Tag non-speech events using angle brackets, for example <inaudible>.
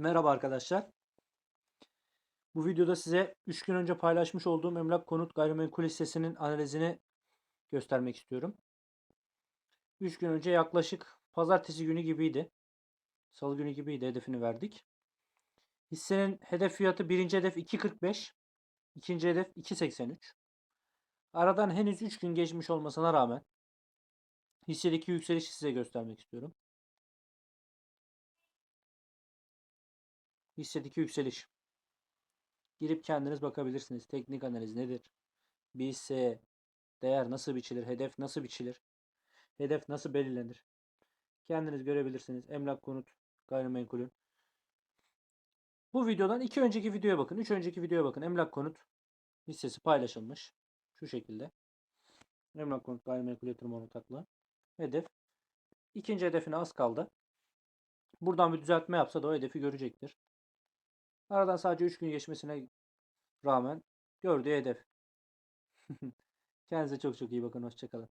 Merhaba arkadaşlar. Bu videoda size 3 gün önce paylaşmış olduğum emlak konut gayrimenkul hissesinin analizini göstermek istiyorum. 3 gün önce yaklaşık pazartesi günü gibiydi. Salı günü gibiydi hedefini verdik. Hissenin hedef fiyatı birinci hedef 2.45, ikinci hedef 2.83. Aradan henüz 3 gün geçmiş olmasına rağmen hissedeki yükselişi size göstermek istiyorum. Hissedeki yükseliş. Girip kendiniz bakabilirsiniz. Teknik analiz nedir? Bir hisse değer nasıl biçilir? Hedef nasıl biçilir? Hedef nasıl belirlenir? Kendiniz görebilirsiniz. Emlak konut gayrimenkulün. Bu videodan iki önceki videoya bakın. Üç önceki videoya bakın. Emlak konut hissesi paylaşılmış. Şu şekilde. Emlak konut gayrimenkul yatırım ortaklığı. Hedef. İkinci hedefine az kaldı. Buradan bir düzeltme yapsa da o hedefi görecektir. Aradan sadece 3 gün geçmesine rağmen gördüğü hedef. <laughs> Kendinize çok çok iyi bakın. Hoşçakalın.